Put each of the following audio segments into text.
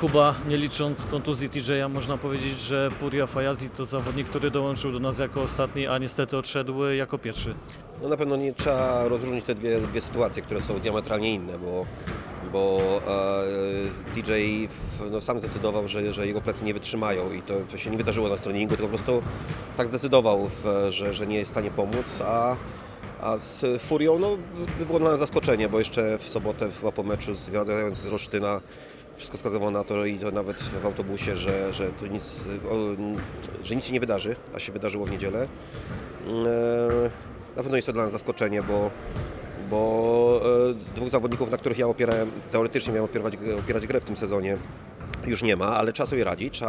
Kuba, nie licząc kontuzji TJ'a, można powiedzieć, że Puria Fajazi to zawodnik, który dołączył do nas jako ostatni, a niestety odszedł jako pierwszy. No na pewno nie trzeba rozróżnić te dwie, dwie sytuacje, które są diametralnie inne, bo, bo e, TJ w, no, sam zdecydował, że, że jego plecy nie wytrzymają i to, to się nie wydarzyło na treningu, tylko po prostu tak zdecydował, w, że, że nie jest w stanie pomóc, a, a z Furią no, by było dla nas zaskoczenie, bo jeszcze w sobotę chyba po meczu z z Rosztyna wszystko wskazywało na to i to nawet w autobusie, że, że, to nic, że nic się nie wydarzy, a się wydarzyło w niedzielę. E, na pewno jest to dla nas zaskoczenie, bo, bo e, dwóch zawodników, na których ja opierałem, teoretycznie miałem opierać, opierać grę w tym sezonie, już nie ma, ale trzeba sobie radzić.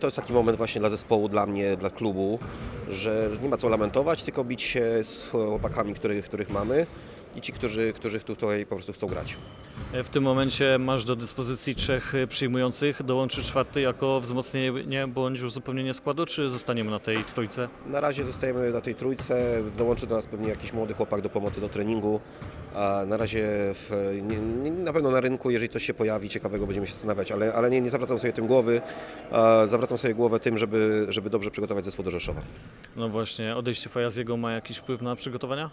To jest taki moment właśnie dla zespołu, dla mnie, dla klubu, że nie ma co lamentować, tylko bić się z chłopakami, których, których mamy i ci, którzy, którzy tutaj po prostu chcą grać. W tym momencie masz do dyspozycji trzech przyjmujących. Dołączy czwarty jako wzmocnienie bądź uzupełnienie składu, czy zostaniemy na tej trójce? Na razie zostajemy na tej trójce, dołączy do nas pewnie jakiś młody chłopak do pomocy do treningu. A na razie w, nie, na pewno na rynku, jeżeli coś się pojawi ciekawego, będziemy się zastanawiać, ale, ale nie, nie zawracam sobie tym głowy. Zawracam sobie głowę tym, żeby, żeby dobrze przygotować zespół do Rzeszowa. No właśnie, odejście Fajaziego ma jakiś wpływ na przygotowania?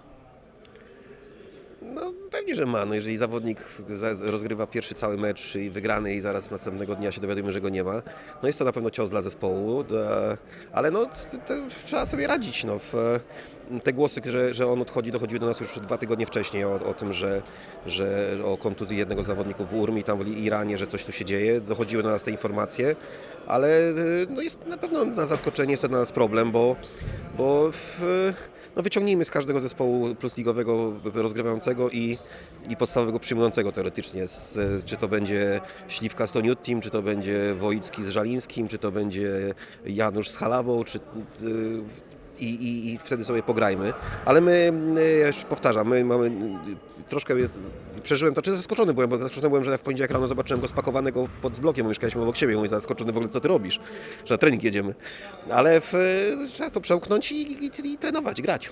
Pewnie, że ma. No, jeżeli zawodnik za- rozgrywa pierwszy cały mecz i wygrany i zaraz następnego dnia się dowiadujemy, że go nie ma, no jest to na pewno cios dla zespołu, ale no trzeba sobie radzić. No, te głosy, że, że on odchodzi, dochodziły do nas już dwa tygodnie wcześniej o, o tym, że, że o kontuzji jednego z zawodników w Urmi, tam w Iranie, że coś tu się dzieje. Dochodziły do nas te informacje, ale e, no jest na pewno na zaskoczenie jest to dla nas problem, bo, bo w, no wyciągnijmy z każdego zespołu plusligowego rozgrywającego i, i podstawowego przyjmującego teoretycznie. Z, z, czy to będzie Śliwka z Toniut Team, czy to będzie Wojicki z Żalińskim, czy to będzie Janusz z Halabą, czy, y, i, i, i wtedy sobie pograjmy. Ale my, ja już powtarzam, my mamy troszkę jest, przeżyłem to, czy zaskoczony byłem, bo zaskoczony byłem, że w poniedziałek rano zobaczyłem go spakowanego pod blokiem, bo mieszkaliśmy obok siebie, mówię, zaskoczony w ogóle, co ty robisz, że na trening jedziemy. Ale w, trzeba to przełknąć i, i, i trenować, grać.